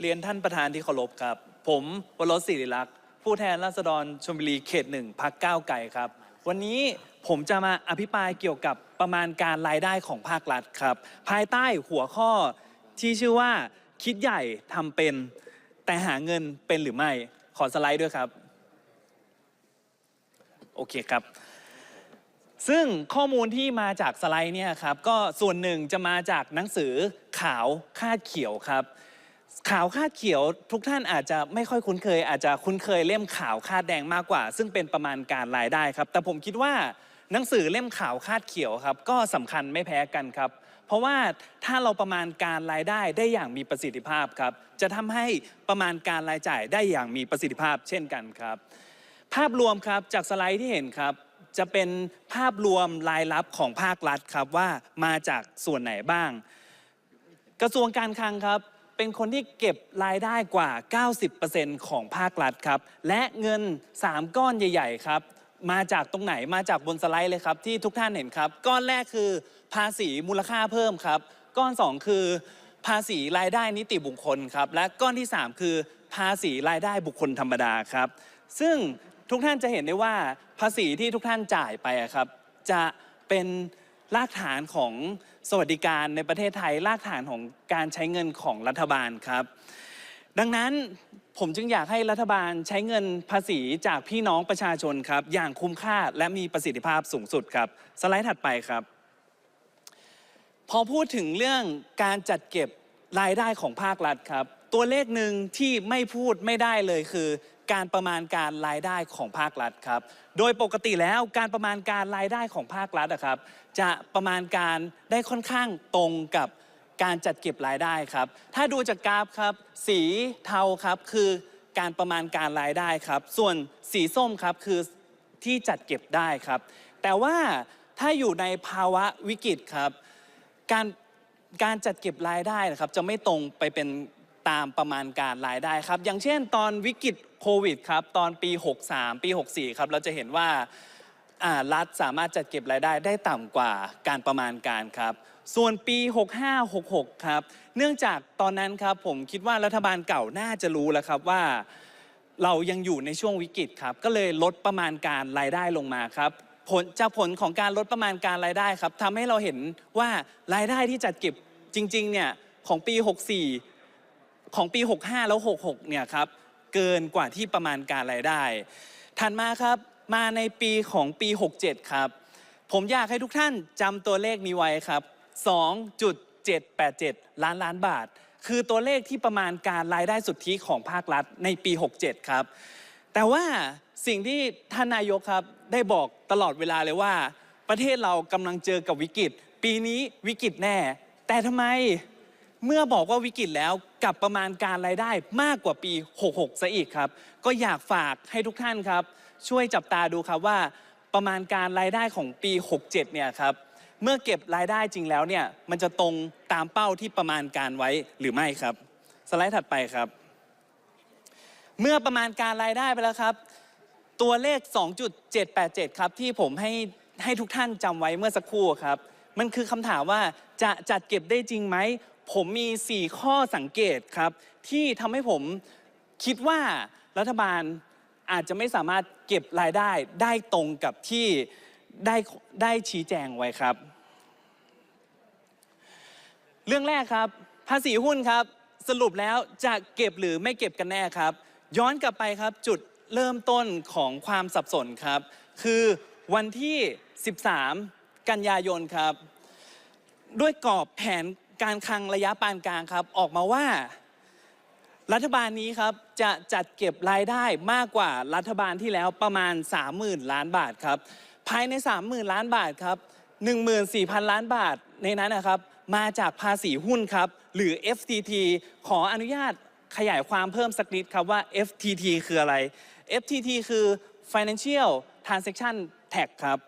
เรียนท่านประธานที่เคารพครับ ผมวรสศิริลักษ์ผู้แทนราษฎรชลบุรีเขตหนึ่งพักก้าวไกลครับ วันนี้ผมจะมาอภิปรายเกี่ยวกับประมาณการรายได้ของภาครัฐครับ ภายใต้หัวข้อที่ชื่อว่าคิดใหญ่ทำเป็น แต่หาเงินเป็นหรือไม่ ขอสไลด์ด้วยครับ โอเคครับซึ่งข้อมูลที่มาจากสไลด์เนี่ยครับก็ส่วนหนึ่งจะมาจากหนังสือขาวคาดเขียวครับ ขาวคาดเขียวทุกท่านอาจจะไม่ค่อยคุ้นเคย อาจจะคุ้นเคยเล่มขาวคาดแดงมากกว่า ซึ่งเป็นประมาณการรายได้ครับ แต่ผมคิดว่าหนังสือเล่มขาวคาดเขียวครับ ก็สำคัญไม่แพ้กันครับ เพราะว่าถ้าเราประมาณการรายได้ได้อย่างมีประสิทธิภาพครับจะทำให้ประมาณการรายจ่ายได้อย่างมีประสิทธิภาพ เช่นกันครับ ภาพรวมครับจากสไลด์ที่เห็นครับจะเป็นภาพรวมรายรับของภาครัฐครับว่ามาจากส่วนไหนบ้าง กระทรวงการคลังครับ เป็นคนที่เก็บรายได้กว่า 90%ของภาครัฐครับ และเงิน 3 ก้อนใหญ่ ๆ ครับ มาจากตรงไหนมาจากบนสไลด์เลยครับ ที่ทุกท่านเห็นครับ ก้อนแรกคือภาษีมูลค่าเพิ่มครับ ก้อน 2 คือ ภาษีรายได้นิติบุคคลครับ และก้อนที่ 3 คือ ภาษีรายได้บุคคลธรรมดาครับ ซึ่งทุกท่านจะเห็นได้ว่าภาษีที่ทุกท่านจ่ายไปครับ จะเป็นรากฐานของ สวัสดิการในประเทศไทยรากฐานของการใช้เงินของรัฐบาลครับ ดังนั้นผมจึงอยากให้รัฐบาลใช้เงินภาษีจากพี่น้องประชาชนครับ อย่างคุ้มค่าและมีประสิทธิภาพสูงสุดครับ สไลด์ถัดไปครับ พอพูดถึงเรื่องการจัดเก็บรายได้ของภาครัฐครับ ตัวเลขหนึ่งที่ไม่พูดไม่ได้เลยคือ การประมาณการรายได้ของภาครัฐครับ โดยปกติแล้วการประมาณการรายได้ของภาครัฐอะครับ จะประมาณการได้ค่อนข้างตรงกับการจัดเก็บรายได้ครับ ถ้าดูจากกราฟครับ สีเทาครับคือการประมาณการรายได้ครับ ส่วนสีส้มครับคือที่จัดเก็บได้ครับ แต่ว่าถ้าอยู่ในภาวะวิกฤตครับ การการจัดเก็บรายได้นะครับ จะไม่ตรงไปเป็น ตามประมาณการรายได้ครับ อย่างเช่นตอนวิกฤตโควิดครับตอนปี 63 ปี 64 ครับ เราจะเห็นว่าอ่ารัฐสามารถจัดเก็บรายได้ได้ต่ำกว่าการประมาณการครับ ส่วนปี 65 66 ครับ เนื่องจากตอนนั้นครับผมคิดว่ารัฐบาลเก่าน่าจะรู้แล้วครับว่าเรายังอยู่ในช่วงวิกฤตครับ ก็เลยลดประมาณการรายได้ลงมาครับผลจากผลของการลดประมาณการรายได้ครับทำให้เราเห็นว่ารายได้ที่จัดเก็บจริงๆเนี่ยของปี 64 ของปี 65 แล้ว 66 เนี่ยครับ เกินกว่าที่ประมาณการรายได้ ถัดมาครับ มาในปีของปี 67 ครับ ผมอยากให้ทุกท่านจำตัวเลขนี้ไว้ครับ 2.787 ล้านล้านบาท คือตัวเลขที่ประมาณการรายได้สุทธิของภาครัฐในปี 67 ครับ แต่ว่าสิ่งที่ท่านนายกครับได้บอกตลอดเวลาเลยว่า ประเทศเรากำลังเจอกับวิกฤต ปีนี้วิกฤตแน่ แต่ทำไม เมื่อบอกว่าวิกฤตแล้วกับประมาณการรายได้มากกว่าปี 66 ซะอีกครับ ก็อยากฝากให้ทุกท่านครับ ช่วยจับตาดูครับว่าประมาณการรายได้ของปี 67 เนี่ยครับ เมื่อเก็บรายได้จริงแล้วเนี่ย มันจะตรงตามเป้าที่ประมาณการไว้หรือไม่ครับ สไลด์ถัดไปครับ เมื่อประมาณการรายได้ไปแล้วครับ ตัวเลข 2.787 ครับ ที่ผมให้ให้ทุกท่านจำไว้เมื่อสักครู่ครับ มันคือคำถามว่าจะจัดเก็บได้จริงไหม ผมมี 4 ข้อสังเกตครับ ที่ทำให้ผมคิดว่ารัฐบาลอาจจะไม่สามารถเก็บรายได้ได้ตรงกับที่ได้ได้ชี้แจงไว้ครับ เรื่องแรกครับ ภาษีหุ้นครับ สรุปแล้วจะเก็บหรือไม่เก็บกันแน่ครับ ย้อนกลับไปครับจุดเริ่มต้นของความสับสนครับ คือวันที่ 13 กันยายนครับ ด้วยกรอบแผน การคลังระยะปานกลางครับ ออกมาว่า รัฐบาลนี้ครับจะจัดเก็บรายได้มากกว่ารัฐบาลที่แล้วประมาณ 30,000 ล้านบาทครับ ภายใน 30,000 ล้านบาทครับ14,000 ล้านบาทในนั้นนะครับ มาจากภาษีหุ้นครับ หรือ FTT ขออนุญาตขยายความเพิ่มสักนิดครับว่า FTT คืออะไร FTT คือ Financial Transaction Tax ครับ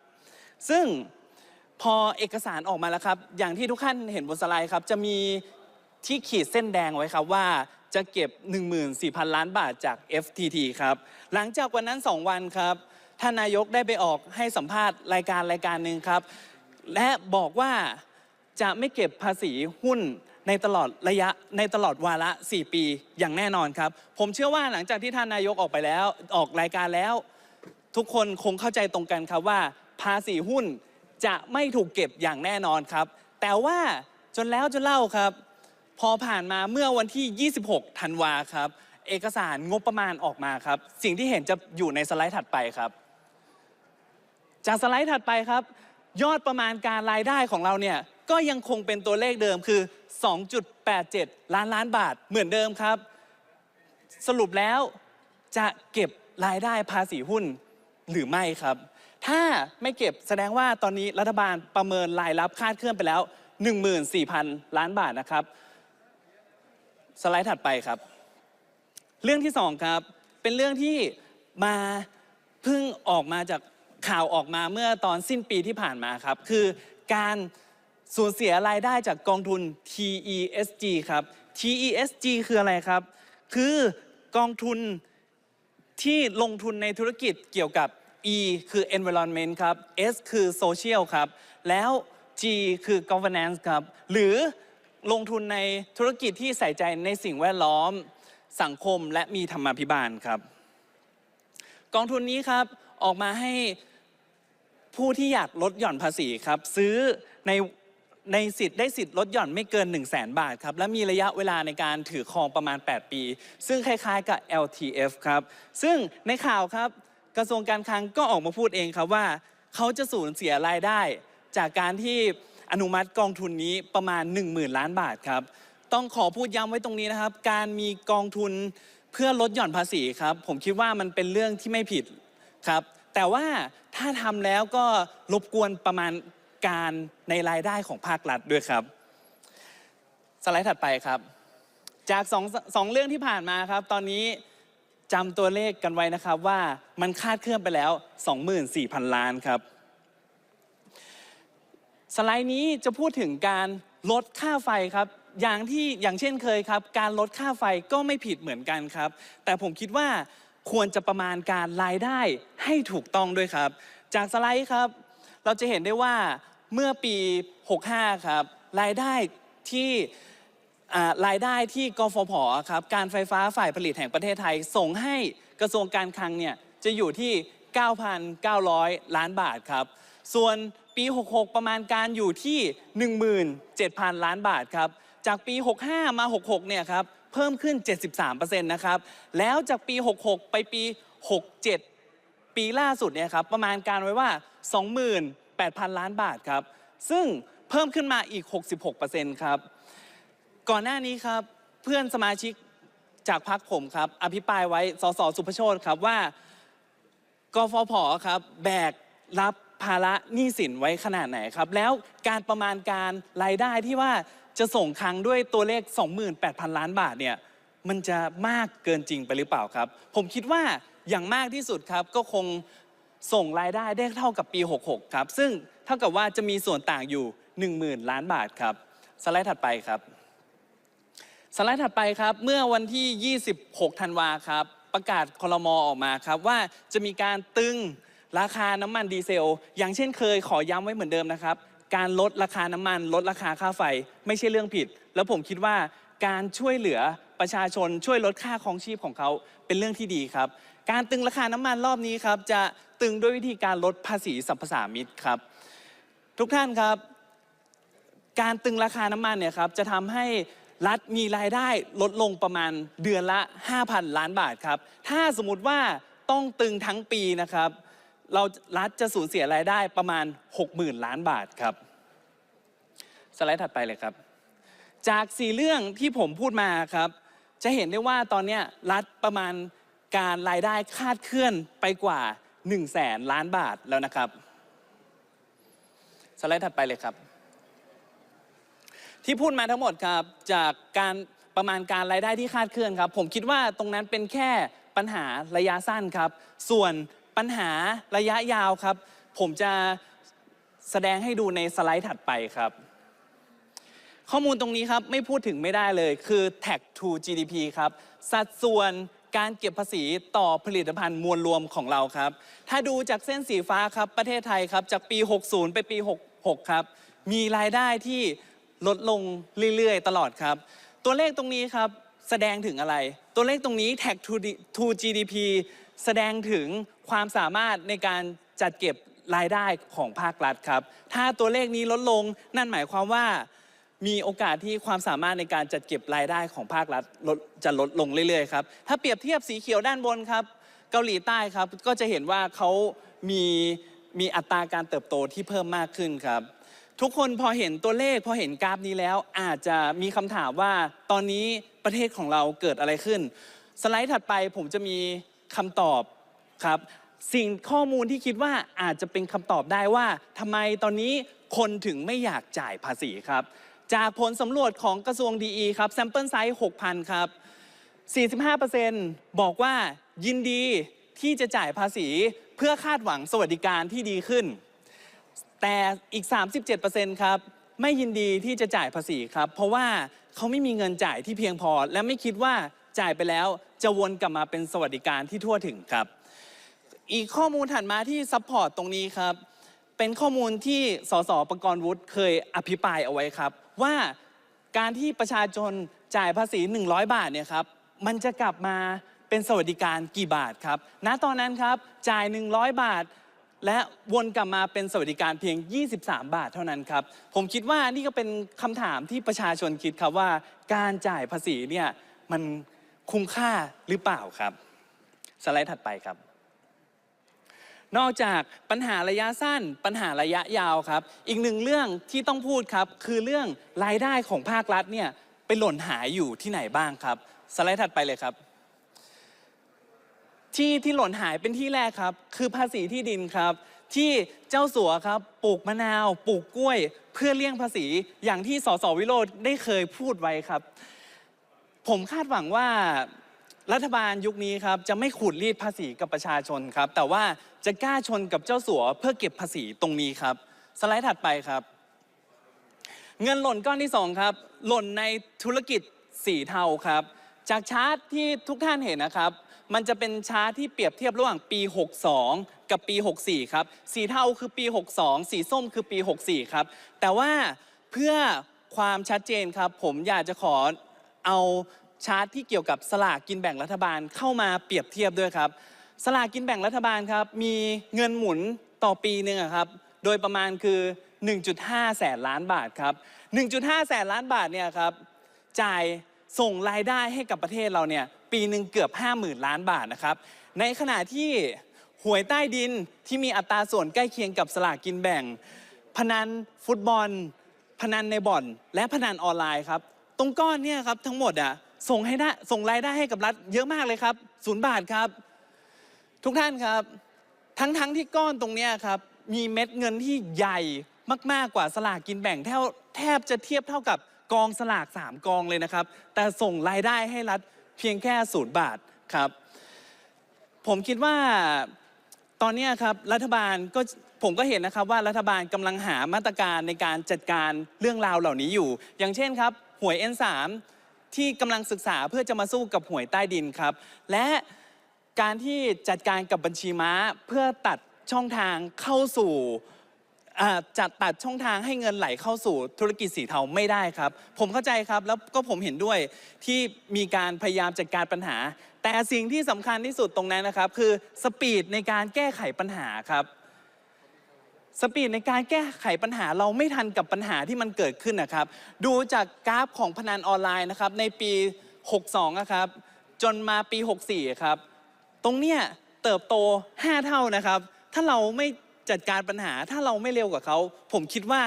ซึ่ง พอเอกสารออกมาแล้วครับ อย่างที่ทุกท่านเห็นบนสไลด์ครับ จะมีที่ขีดเส้นแดงไว้ครับว่าจะเก็บ 14,000 ล้านบาทจาก FTT ครับ หลังจากวันนั้น 2 วันครับท่านนายกได้ไปออกให้สัมภาษณ์รายการรายการหนึ่งครับ และบอกว่าจะไม่เก็บภาษีหุ้นในตลอดระยะในตลอดวาระ 4 ปีอย่างแน่นอนครับ ผมเชื่อว่าหลังจากที่ท่านนายกออกไปแล้วออกรายการแล้ว ทุกคนคงเข้าใจตรงกันครับว่าภาษีหุ้น จะไม่ถูกเก็บอย่างแน่นอนครับ แต่ว่าจนแล้วจนเล่าครับ พอผ่านมาเมื่อวันที่ 26 ธันวาครับ เอกสารงบประมาณออกมาครับ สิ่งที่เห็นจะอยู่ในสไลด์ถัดไปครับ จากสไลด์ถัดไปครับ ยอดประมาณการรายได้ของเราเนี่ยก็ยังคงเป็นตัวเลขเดิมคือ 2.87 ล้านล้านบาทเหมือนเดิมครับ สรุปแล้วจะเก็บรายได้ภาษีหุ้นหรือไม่ครับ ถ้าไม่เก็บแสดงว่าตอนนี้รัฐบาลประเมินรายรับคาดเคลื่อนไปแล้ว 14,000 ล้านบาทนะครับ สไลด์ถัดไปครับ เรื่องที่สองครับ เป็นเรื่องที่มาเพิ่งออกมาจากข่าวออกมาเมื่อตอนสิ้นปีที่ผ่านมาครับ คือการสูญเสียรายได้จากกองทุน TESG ครับ TESG คืออะไรครับ คือกองทุนที่ลงทุนในธุรกิจเกี่ยวกับ E คือ environment ครับ S คือ social ครับ แล้ว G คือ governance ครับ หรือลงทุนในธุรกิจที่ใส่ใจในสิ่งแวดล้อม สังคมและมีธรรมาภิบาลครับ กองทุนนี้ครับออกมาให้ผู้ที่อยากลดหย่อนภาษีครับ ซื้อในในสิทธิ์ได้สิทธิ์ลดหย่อนไม่เกิน 1 0 0 0 0แบาทครับ และมีระยะเวลาในการถือครองประมาณ 8 ปี ซึ่งคล้ายๆกับ LTF ครับ ซึ่งในข่าวครับ กระทรวงการคลังก็ออกมาพูดเองครับว่าเขาจะสูญเสียรายได้ จากการที่อนุมัติกองทุนนี้ประมาณ 10,000 ล้านบาทครับ ต้องขอพูดย้ำไว้ตรงนี้นะครับ การมีกองทุนเพื่อลดหย่อนภาษีครับ ผมคิดว่ามันเป็นเรื่องที่ไม่ผิดครับ แต่ว่าถ้าทำแล้วก็รบกวนประมาณการในรายได้ของภาครัฐด้วยครับ สไลด์ถัดไปครับ จากสองสองเรื่องที่ผ่านมาครับ ตอนนี้ จำตัวเลขกันไว้นะครับว่ามันคาดเคลื่อนไปแล้ว 24,000 ล้านครับ สไลด์นี้จะพูดถึงการลดค่าไฟครับ อย่างที่อย่างเช่นเคยครับ การลดค่าไฟก็ไม่ผิดเหมือนกันครับ แต่ผมคิดว่าควรจะประมาณการรายได้ให้ถูกต้องด้วยครับ จากสไลด์ครับ เราจะเห็นได้ว่าเมื่อปี 65 ครับ รายได้ที่ อ่ารายได้ที่กฟผครับการไฟฟ้าฝ่ายผลิตแห่งประเทศไทย ส่งให้กระทรวงการคลังเนี่ยจะอยู่ที่ 9,900 ล้านบาทครับ ส่วนปี 66 ประมาณการอยู่ที่ 17,000 ล้านบาทครับ จากปี 65 มา 66 เนี่ยครับ เพิ่มขึ้น 73%นะครับ แล้วจากปี 66 ไปปี 67 ปีล่าสุดเนี่ยครับ ประมาณการไว้ว่า 28,000 ล้านบาทครับ ซึ่งเพิ่มขึ้นมาอีก 66%ครับ ก่อนหน้านี้ครับเพื่อนสมาชิกจากพรรคผมครับ อภิปรายไว้สสสุภโชตครับว่ากฟผครับ แบกรับภาระหนี้สินไว้ขนาดไหนครับ แล้วการประมาณการรายได้ที่ว่าจะส่งคลังด้วยตัวเลข 28,000 ล้านบาทเนี่ยมันจะมากเกินจริงไปหรือเปล่าครับ ผมคิดว่าอย่างมากที่สุดครับก็คงส่งรายได้ได้เท่ากับปี 66 ครับ ซึ่งเท่ากับว่าจะมีส่วนต่างอยู่ 10,000 ล้านบาทครับ สไลด์ถัดไปครับ สไลด์ถัดไปครับ เมื่อวันที่ 26 ธันวาครับ ประกาศคลมออกมาครับ ว่าจะมีการตึงราคาน้ำมันดีเซล อย่างเช่นเคยขอย้ำไว้เหมือนเดิมนะครับ การลดราคาน้ำมัน ลดราคาค่าไฟ ไม่ใช่เรื่องผิด แล้วผมคิดว่าการช่วยเหลือประชาชนช่วยลดค่าครองชีพของเขาเป็นเรื่องที่ดีครับ การตึงราคาน้ำมันรอบนี้ครับ จะตึงด้วยวิธีการลดภาษีสรรพสามิตครับ ทุกท่านครับ การตึงราคาน้ำมันเนี่ยครับจะทำให้ รัฐมีรายได้ลดลงประมาณเดือนละ 5,000 ล้านบาทครับ ถ้าสมมติว่าต้องตึงทั้งปีนะครับ เรารัฐจะสูญเสียรายได้ประมาณ 60,000 ล้านบาทครับ สไลด์ถัดไปเลยครับ จากสี่เรื่องที่ผมพูดมาครับ จะเห็นได้ว่าตอนนี้รัฐประมาณการรายได้คาดเคลื่อนไปกว่า1 0 0 0 0แสนล้านบาทแล้วนะครับ สไลด์ถัดไปเลยครับ ที่พูดมาทั้งหมดครับจากการประมาณการรายได้ที่คาดเคลื่อนครับ ผมคิดว่าตรงนั้นเป็นแค่ปัญหาระยะสั้นครับ ส่วนปัญหาระยะยาวครับ ผมจะแสดงให้ดูในสไลด์ถัดไปครับ ข้อมูลตรงนี้ครับไม่พูดถึงไม่ได้เลยคือ tag to GDP ครับ สัดส่วนการเก็บภาษีต่อผลิตภัณฑ์มวลรวมของเราครับ ถ้าดูจากเส้นสีฟ้าครับประเทศไทยครับ จากปี 60 ไปปี 66 ครับ มีรายได้ที่ ลดลงเรื่อยๆ ตลอดครับ ตัวเลขตรงนี้ครับแสดงถึงอะไร ตัวเลขตรงนี้ tag to D- to GDP แสดงถึงความสามารถในการจัดเก็บรายได้ของภาครัฐครับ ถ้าตัวเลขนี้ลดลงนั่นหมายความว่ามีโอกาสที่ความสามารถในการจัดเก็บรายได้ของภาครัฐลดจะลดลงเรื่อยๆครับถ้าเปรียบเทียบสีเขียวด้านบนครับเกาหลีใต้ครับก็จะเห็นว่าเขามีมีอัตราการเติบโตที่เพิ่มมากขึ้นครับ ทุกคนพอเห็นตัวเลขพอเห็นกราฟนี้แล้ว อาจจะมีคำถามว่าตอนนี้ประเทศของเราเกิดอะไรขึ้น สไลด์ถัดไปผมจะมีคำตอบครับ สิ่งข้อมูลที่คิดว่าอาจจะเป็นคำตอบได้ว่าทำไมตอนนี้คนถึงไม่อยากจ่ายภาษีครับ จากผลสำรวจของกระทรวงดีครับ sample size 6,000 ครับ 45%บอกว่ายินดีที่จะจ่ายภาษีเพื่อคาดหวังสวัสดิการที่ดีขึ้น แต่อีก 37%ครับไม่ยินดีที่จะจ่ายภาษีครับ เพราะว่าเขาไม่มีเงินจ่ายที่เพียงพอ และไม่คิดว่าจ่ายไปแล้วจะวนกลับมาเป็นสวัสดิการที่ทั่วถึงครับ อีกข้อมูลถัดมาที่ซัพพอร์ตตรงนี้ครับ เป็นข้อมูลที่สสประกรณ์วุฒิเคยอภิปรายเอาไว้ครับ ว่าการที่ประชาชนจ่ายภาษี 100 บาทเนี่ยครับมันจะกลับมาเป็นสวัสดิการกี่บาทครับณตอนนั้นครับจ่าย 100 บาท และวนกลับมาเป็นสวัสดิการเพียง 23 บาทเท่านั้นครับ ผมคิดว่านี่ก็เป็นคำถามที่ประชาชนคิดครับว่า การจ่ายภาษีเนี่ยมันคุ้มค่าหรือเปล่าครับ สไลด์ถัดไปครับ นอกจากปัญหาระยะสั้น ปัญหาระยะยาวครับ อีกหนึ่งเรื่องที่ต้องพูดครับ คือเรื่องรายได้ของภาครัฐเนี่ยไปหล่นหายอยู่ที่ไหนบ้างครับ สไลด์ถัดไปเลยครับ ที่ที่หล่นหายเป็นที่แรกครับ คือภาษีที่ดินครับ ที่เจ้าสัวครับปลูกมะนาว ปลูกกล้วย เพื่อเลี่ยงภาษีอย่างที่สสวิโรธได้เคยพูดไว้ครับ ผมคาดหวังว่ารัฐบาลยุคนี้ครับจะไม่ขูดรีดภาษีกับประชาชนครับ แต่ว่าจะกล้าชนกับเจ้าสัว เพื่อเก็บภาษีตรงนี้ครับ สไลด์ถัดไปครับ เงินหล่นก้อนที่สองครับหล่นในธุรกิจสีเทาครับ จากชาร์ตที่ทุกท่านเห็นนะครับ มันจะเป็นชาร์ตที่เปรียบเทียบระหว่างปี 62 กับปี 64 ครับ สีเทาคือปี 62 สีส้มคือปี 64 ครับ แต่ว่าเพื่อความชัดเจนครับ ผมอยากจะขอเอาชาร์ตที่เกี่ยวกับสลากกินแบ่งรัฐบาลเข้ามาเปรียบเทียบด้วยครับ สลากกินแบ่งรัฐบาลครับ มีเงินหมุนต่อปีหนึ่งครับ โดยประมาณคือ 1.5 แสนล้านบาทครับ 1.5 แสนล้านบาทเนี่ยครับ จ่ายส่งรายได้ให้กับประเทศเราเนี่ย ปีหนึ่งเกือบ 50,000 ล้านบาทนะครับ ในขณะที่หวยใต้ดินที่มีอัตราส่วนใกล้เคียงกับสลากกินแบ่ง พนันฟุตบอล พนันในบ่อน และพนันออนไลน์ครับ ตรงก้อนเนี่ยครับทั้งหมดอะส่งให้ได้ส่งรายได้ให้กับรัฐเยอะมากเลยครับศูนย์บาทครับ ทุกท่านครับ ทั้งทั้งที่ก้อนตรงเนี้ยครับมีเม็ดเงินที่ใหญ่มากๆกว่าสลากกินแบ่งแทบแทบจะเทียบเท่ากับกองสลาก3กองเลยนะครับ แต่ส่งรายได้ให้รัฐ พียงแค่ศูนย์บาทครับ ผมคิดว่าตอนนี้ครับรัฐบาลก็ผมก็เห็นนะครับว่ารัฐบาลกำลังหามาตรการในการจัดการเรื่องราวเหล่านี้อยู่ อย่างเช่นครับหวย N3 ที่กำลังศึกษาเพื่อจะมาสู้กับหวยใต้ดินครับ และการที่จัดการกับบัญชีม้าเพื่อตัดช่องทางเข้าสู่ จัดตัดช่องทางให้เงินไหลเข้าสู่ธุรกิจสีเทาไม่ได้ครับ ผมเข้าใจครับแล้วก็ผมเห็นด้วยที่มีการพยายามจัดการปัญหา แต่สิ่งที่สำคัญที่สุดตรงนั้นนะครับ คือสปีดในการแก้ไขปัญหาครับสปีดในการแก้ไขปัญหาเราไม่ทันกับปัญหาที่มันเกิดขึ้นนะครับ ดูจากกราฟของพนันออนไลน์นะครับในปี 62นะครับจนมาปี 64ครับตรงเนี้ยเติบโต 5 เท่านะครับ ถ้าเราไม่ จัดการปัญหาถ้าเราไม่เร็วกว่าเขา ผมคิดว่า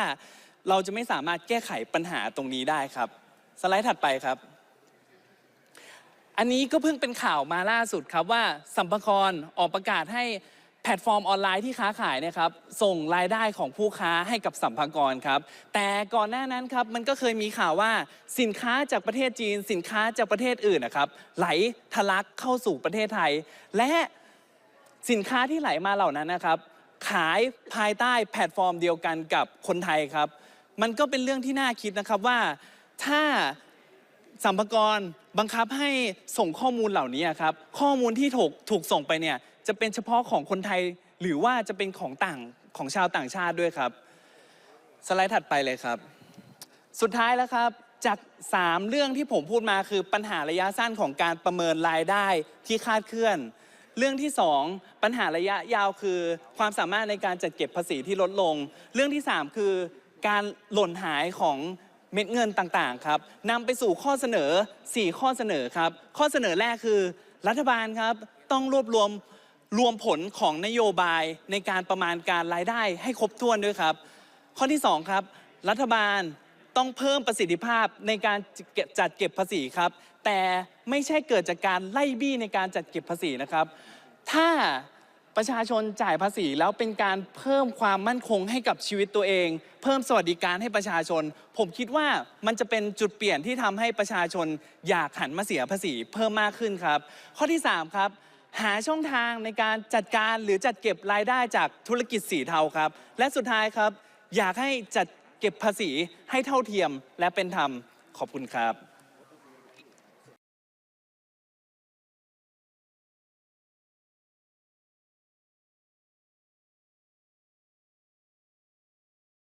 เราจะไม่สามารถแก้ไขปัญหาตรงนี้ได้ครับ สไลด์ถัดไปครับ อันนี้ก็เพิ่งเป็นข่าวมาล่าสุดครับว่าสัมภากรออกประกาศให้แพลตฟอร์มออนไลน์ที่ค้าขายเนะครับส่งรายได้ของผู้ค้าให้กับสัมภากรครับ แต่ก่อนหน้านั้นครับมันก็เคยมีข่าวว่าสินค้าจากประเทศจีน สินค้าจากประเทศอื่นนะครับ ไหลทะลักเข้าสู่ประเทศไทย และสินค้าที่ไหลมาเหล่านั้นนะครับ ขายภายใต้แพลตฟอร์มเดียวกันกับคนไทยครับ มันก็เป็นเรื่องที่น่าคิดนะครับว่าถ้าสัมภากรบังคับให้ส่งข้อมูลเหล่านี้ครับ ข้อมูลที่ถูกถูกส่งไปเนี่ยจะเป็นเฉพาะของคนไทยหรือว่าจะเป็นของต่างของชาวต่างชาติด้วยครับ สไลด์ถัดไปเลยครับ สุดท้ายแล้วครับจาก 3 เรื่องที่ผมพูดมาคือปัญหาระยะสั้นของการประเมินรายได้ที่คาดเคลื่อน เรื่องที่ 2 ปัญหาระยะยาวคือ ความสามารถในการจัดเก็บภาษีที่ลดลง เรื่องที่ 3 คือการหล่นหายของเม็ดเงินต่างๆครับนำไปสู่ข้อเสนอ 4 ข้อเสนอครับ ข้อเสนอแรกคือ รัฐบาลครับต้องรวบรวมรวมผลของนโยบายในการประมาณการรายได้ให้ครบถ้วนด้วยครับ ข้อที่ 2 ครับ รัฐบาลต้องเพิ่มประสิทธิภาพในการจัดเก็บภาษีครับ แต่ ไม่ใช่เกิดจากการไล่บี้ในการจัดเก็บภาษีนะครับ ถ้าประชาชนจ่ายภาษีแล้วเป็นการเพิ่มความมั่นคงให้กับชีวิตตัวเอง เพิ่มสวัสดิการให้ประชาชน ผมคิดว่ามันจะเป็นจุดเปลี่ยนที่ทำให้ประชาชนอยากหันมาเสียภาษีเพิ่มมากขึ้นครับ ข้อที่ 3 ครับ หาช่องทางในการจัดการหรือจัดเก็บรายได้จากธุรกิจสีเทาครับ และสุดท้ายครับ อยากให้จัดเก็บภาษีให้เท่าเทียมและเป็นธรรมขอบคุณครับ